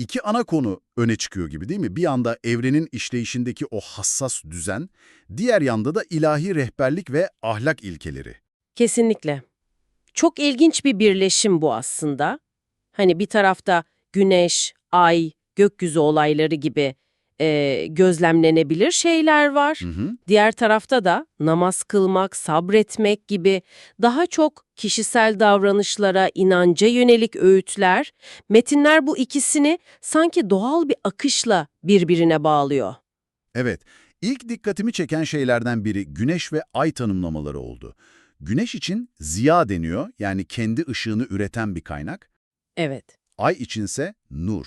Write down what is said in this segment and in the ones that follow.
iki ana konu öne çıkıyor gibi değil mi? Bir yanda evrenin işleyişindeki o hassas düzen, diğer yanda da ilahi rehberlik ve ahlak ilkeleri. Kesinlikle. Çok ilginç bir birleşim bu aslında. Hani bir tarafta güneş, ay, gökyüzü olayları gibi e, gözlemlenebilir şeyler var. Hı hı. Diğer tarafta da namaz kılmak, sabretmek gibi daha çok kişisel davranışlara, inanca yönelik öğütler, metinler bu ikisini sanki doğal bir akışla birbirine bağlıyor. Evet, ilk dikkatimi çeken şeylerden biri güneş ve ay tanımlamaları oldu. Güneş için ziya deniyor, yani kendi ışığını üreten bir kaynak. Evet. Ay içinse nur,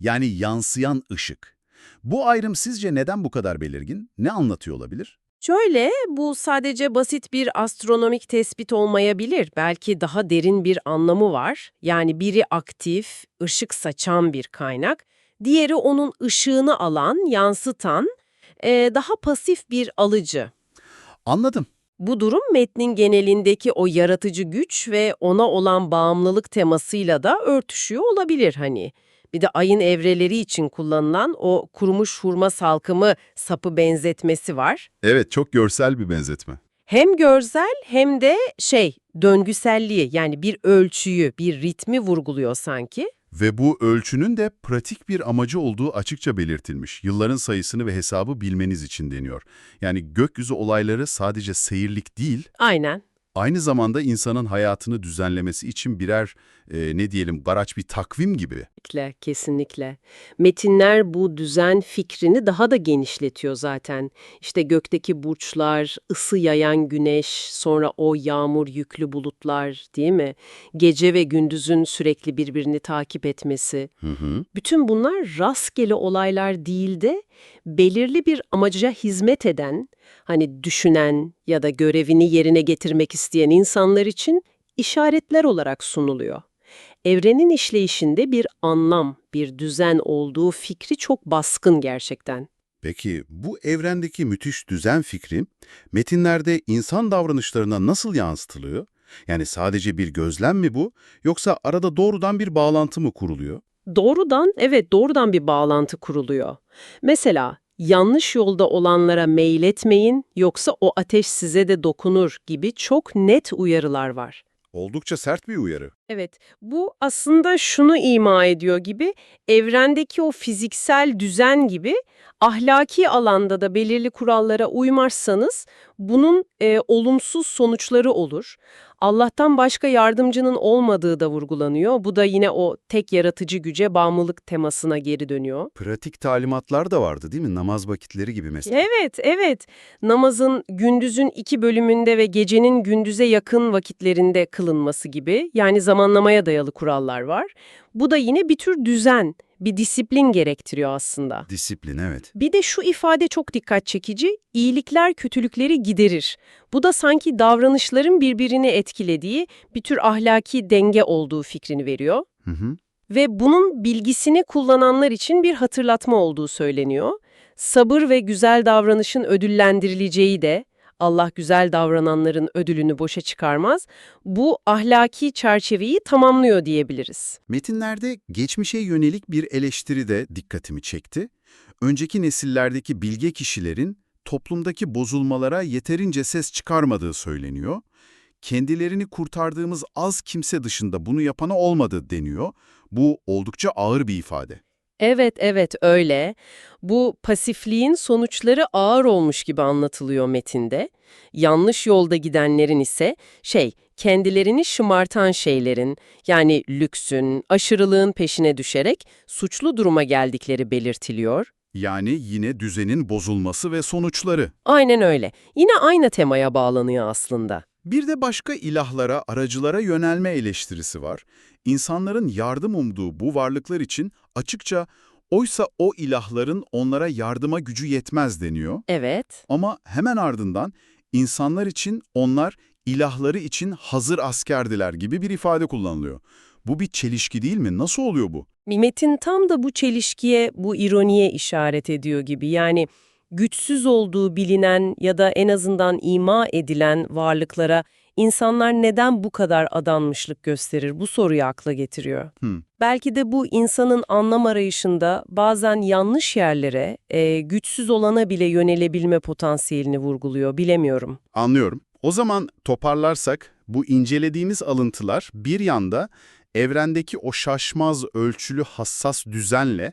yani yansıyan ışık. Bu ayrım sizce neden bu kadar belirgin? Ne anlatıyor olabilir? Şöyle, bu sadece basit bir astronomik tespit olmayabilir. Belki daha derin bir anlamı var. Yani biri aktif, ışık saçan bir kaynak, diğeri onun ışığını alan, yansıtan, eee, daha pasif bir alıcı. Anladım. Bu durum metnin genelindeki o yaratıcı güç ve ona olan bağımlılık temasıyla da örtüşüyor olabilir hani. Bir de ayın evreleri için kullanılan o kurumuş hurma salkımı sapı benzetmesi var. Evet, çok görsel bir benzetme. Hem görsel hem de şey döngüselliği yani bir ölçüyü, bir ritmi vurguluyor sanki. Ve bu ölçünün de pratik bir amacı olduğu açıkça belirtilmiş. Yılların sayısını ve hesabı bilmeniz için deniyor. Yani gökyüzü olayları sadece seyirlik değil, Aynen. Aynı zamanda insanın hayatını düzenlemesi için birer, e, ne diyelim, garaç bir takvim gibi. Kesinlikle, kesinlikle. Metinler bu düzen fikrini daha da genişletiyor zaten. İşte gökteki burçlar, ısı yayan güneş, sonra o yağmur yüklü bulutlar değil mi? Gece ve gündüzün sürekli birbirini takip etmesi. Hı hı. Bütün bunlar rastgele olaylar değil de belirli bir amaca hizmet eden, hani düşünen ya da görevini yerine getirmek isteyen insanlar için işaretler olarak sunuluyor. Evrenin işleyişinde bir anlam, bir düzen olduğu fikri çok baskın gerçekten. Peki bu evrendeki müthiş düzen fikri metinlerde insan davranışlarına nasıl yansıtılıyor? Yani sadece bir gözlem mi bu yoksa arada doğrudan bir bağlantı mı kuruluyor? Doğrudan, evet doğrudan bir bağlantı kuruluyor. Mesela yanlış yolda olanlara meyletmeyin yoksa o ateş size de dokunur gibi çok net uyarılar var. Oldukça sert bir uyarı. Evet, bu aslında şunu ima ediyor gibi, evrendeki o fiziksel düzen gibi ahlaki alanda da belirli kurallara uymazsanız bunun e, olumsuz sonuçları olur. Allah'tan başka yardımcının olmadığı da vurgulanıyor. Bu da yine o tek yaratıcı güce bağımlılık temasına geri dönüyor. Pratik talimatlar da vardı değil mi? Namaz vakitleri gibi mesela. Evet, evet. Namazın gündüzün iki bölümünde ve gecenin gündüze yakın vakitlerinde kılınması gibi yani zamanlamaya dayalı kurallar var. Bu da yine bir tür düzen, bir disiplin gerektiriyor aslında. Disiplin evet. Bir de şu ifade çok dikkat çekici, iyilikler kötülükleri giderir. Bu da sanki davranışların birbirini etkilediği bir tür ahlaki denge olduğu fikrini veriyor. Hı hı. Ve bunun bilgisini kullananlar için bir hatırlatma olduğu söyleniyor. Sabır ve güzel davranışın ödüllendirileceği de, Allah güzel davrananların ödülünü boşa çıkarmaz, bu ahlaki çerçeveyi tamamlıyor diyebiliriz. Metinlerde geçmişe yönelik bir eleştiri de dikkatimi çekti. Önceki nesillerdeki bilge kişilerin toplumdaki bozulmalara yeterince ses çıkarmadığı söyleniyor. Kendilerini kurtardığımız az kimse dışında bunu yapana olmadı deniyor. Bu oldukça ağır bir ifade. Evet, evet öyle. Bu pasifliğin sonuçları ağır olmuş gibi anlatılıyor metinde. Yanlış yolda gidenlerin ise şey, kendilerini şımartan şeylerin, yani lüksün, aşırılığın peşine düşerek suçlu duruma geldikleri belirtiliyor. Yani yine düzenin bozulması ve sonuçları. Aynen öyle. Yine aynı temaya bağlanıyor aslında. Bir de başka ilahlara, aracılara yönelme eleştirisi var. İnsanların yardım umduğu bu varlıklar için açıkça oysa o ilahların onlara yardıma gücü yetmez deniyor. Evet. Ama hemen ardından insanlar için onlar ilahları için hazır askerdiler gibi bir ifade kullanılıyor. Bu bir çelişki değil mi? Nasıl oluyor bu? Metin tam da bu çelişkiye, bu ironiye işaret ediyor gibi. Yani güçsüz olduğu bilinen ya da en azından ima edilen varlıklara insanlar neden bu kadar adanmışlık gösterir bu soruyu akla getiriyor. Hmm. Belki de bu insanın anlam arayışında bazen yanlış yerlere, e, güçsüz olana bile yönelebilme potansiyelini vurguluyor, bilemiyorum. Anlıyorum. O zaman toparlarsak bu incelediğimiz alıntılar bir yanda evrendeki o şaşmaz ölçülü hassas düzenle,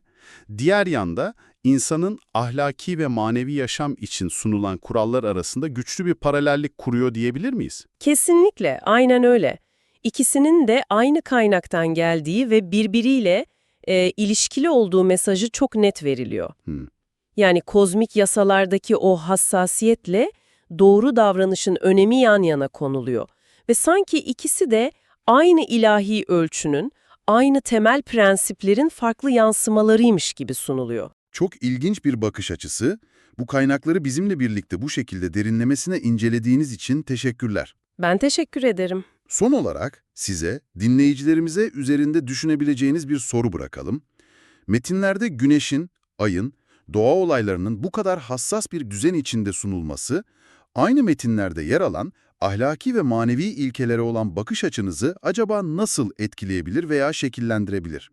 diğer yanda insanın ahlaki ve manevi yaşam için sunulan kurallar arasında güçlü bir paralellik kuruyor diyebilir miyiz? Kesinlikle, aynen öyle. İkisinin de aynı kaynaktan geldiği ve birbiriyle e, ilişkili olduğu mesajı çok net veriliyor. Hmm. Yani kozmik yasalardaki o hassasiyetle doğru davranışın önemi yan yana konuluyor. Ve sanki ikisi de aynı ilahi ölçünün, aynı temel prensiplerin farklı yansımalarıymış gibi sunuluyor. Çok ilginç bir bakış açısı. Bu kaynakları bizimle birlikte bu şekilde derinlemesine incelediğiniz için teşekkürler. Ben teşekkür ederim. Son olarak size, dinleyicilerimize üzerinde düşünebileceğiniz bir soru bırakalım. Metinlerde güneşin, ayın, doğa olaylarının bu kadar hassas bir düzen içinde sunulması, aynı metinlerde yer alan ahlaki ve manevi ilkelere olan bakış açınızı acaba nasıl etkileyebilir veya şekillendirebilir?